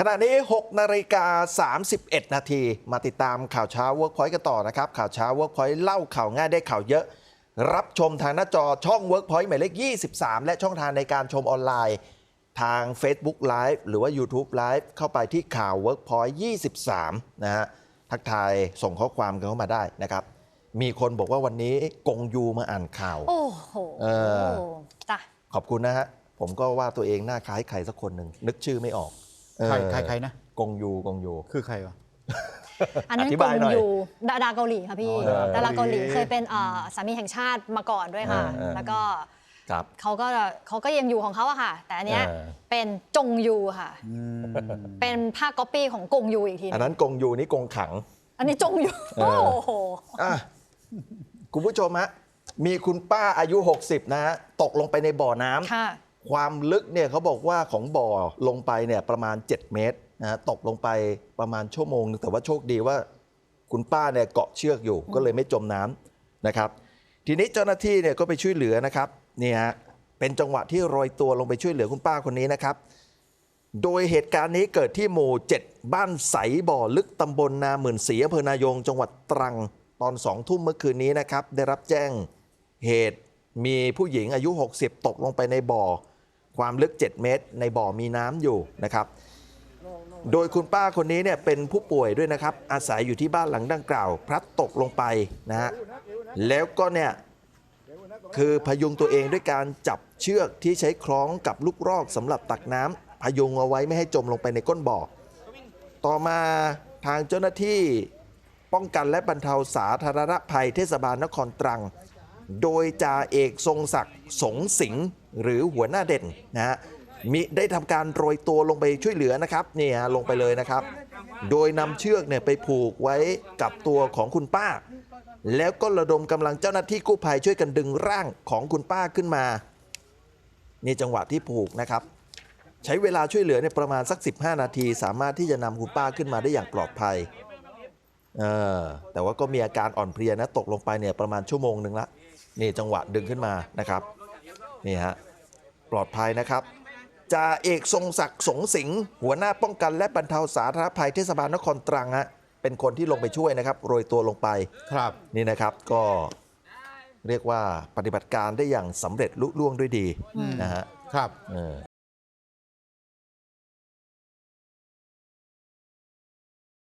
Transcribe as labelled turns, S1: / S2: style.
S1: ขณะนี้ 6นาฬิกา31 นาทีมาติดตามข่าวเช้า Workpoint กันต่อนะครับ ข่าวเช้า Workpoint เล่าข่าวง่ายได้ข่าวเยอะ รับชมทางหน้าจอช่อง Workpoint หมายเลข 23 และช่องทางในการชมออนไลน์ ทาง Facebook Live หรือว่า YouTube Live เข้าไปที่ข่าว Workpoint 23 นะฮะทักทายส่งข้อความกันเข้ามาได้นะครับ มีคนบอกว่าวันนี้กงยูมาอ่านข่าว
S2: โอ้โห
S1: เออ
S2: จ้ะ
S1: ขอบคุณนะฮะผมก็ว่าตัวเองหน้าคล้ายใครสักคนหนึ่งนึกชื่อไม่ออกเออ
S3: ใครใครใครนะ
S1: กงยูกงยู
S3: คือใครวะ
S2: อันนั้น
S1: อธิ
S2: ก
S1: บาย
S2: ง
S1: หน่อย
S2: ยูดาราเกาหลีค่ะพี่
S3: อ๋อ
S2: ดาราเกาหลี
S3: เกาหลี
S2: เคยเป็นเอ่อสามีแห่งชาติมาก่อนด้วยค่ะ
S1: เออเออ
S2: แล้วก็
S1: ครับ
S2: เขาก็เขาก็ยังอยู่ของเขาอะค่ะ แต่อันเนี้ย
S1: เออ
S2: เป็นจงยูค่ะ
S3: อืม
S2: เป็นภาคก๊อปปี้ของกงยูอีกทีห
S1: อัน
S2: นึง
S1: นั้นกงยูนี่กงขัง
S2: อันนี้จงยู
S1: เออ
S2: โอ้โห
S1: อะคุณผู้ชมฮะมีคุณป้าอายุ 60 นะฮะตกลงไปในบ่อน้ำ
S2: ค่ะ
S1: ความลึกเนี่ยเขาบอกว่าของบ่อลงไปเนี่ยประมาณ 7 เมตรนะฮะตกลงไปประมาณชั่วโมงนึงแต่ว่าโชคดีว่าคุณป้าเนี่ยเกาะเชือกอยู่ก็เลยไม่จมน้ำนะครับ ทีนี้เจ้าหน้าที่เนี่ยก็ไปช่วยเหลือนะครับนี่ฮะเป็นจังหวะที่โรยตัวลงไปช่วยเหลือคุณป้าคนนี้นะครับ โดยเหตุการณ์นี้เกิดที่หมู่ 7 บ้านใสบ่อลึกตำบลนาหมื่นศรีอำเภอนายง จังหวัดตรังตอนสองทุ่มเมื่อคืนนี้นะครับ ได้รับแจ้งเหตุมีผู้หญิงอายุ 60 ตกลงไปในบ่อ ความลึก 7 เมตร ในบ่อมีน้ำอยู่นะครับ โดยคุณป้าคนนี้เนี่ยเป็นผู้ป่วยด้วยนะครับ อาศัยอยู่ที่บ้านหลังดังกล่าว พลัดตกลงไปนะฮะแล้วก็เนี่ยคือพยุงตัวเองด้วยการจับเชือกที่ใช้คล้องกับลูกรอกสำหรับตักน้ำพยุงเอาไว้ไม่ให้จมลงไปในก้นบ่อ ต่อมาทางเจ้าหน้าที่ป้องกันและบรรเทาสาธารณภัยเทศบาลนครตรัง โดยจ่าเอกทรงศักดิ์สงสิงห์หรือหัวหน้าเด่นนะฮะมิได้ทำการโรยตัวลงไปช่วยเหลือนะครับนี่ฮะลงไปเลยนะครับ โดยนำเชือกเนี่ยไปผูกไว้กับตัวของคุณป้า แล้วก็ระดมกำลังเจ้าหน้าที่กู้ภัยช่วยกันดึงร่างของคุณป้าขึ้นมานี่จังหวะที่ผูกนะครับ ใช้เวลาช่วยเหลือเนี่ยประมาณสัก 15 นาที สามารถที่จะนำคุณป้าขึ้นมาได้อย่างปลอดภัยเออแต่ว่าก็มีอาการอ่อนเพลียนะตกลงไปเนี่ยประมาณชั่วโมงหนึ่งละ นี่จังหวะดึงขึ้นมานะครับนี่ฮะปลอดภัยนะครับจ่าเอกทรงศักดิ์สงสิงห์หัวหน้าป้องกันและบรรเทาสาธารณภัยเทศบาลนครตรังฮะเป็นคนที่ลงไปช่วยนะครับโรยตัวลงไป
S3: ครับ
S1: นี่นะครับก็เรียกว่าปฏิบัติการได้อย่างสำเร็จลุล่วงด้วยดีนะฮะ
S3: ครับ
S1: เออ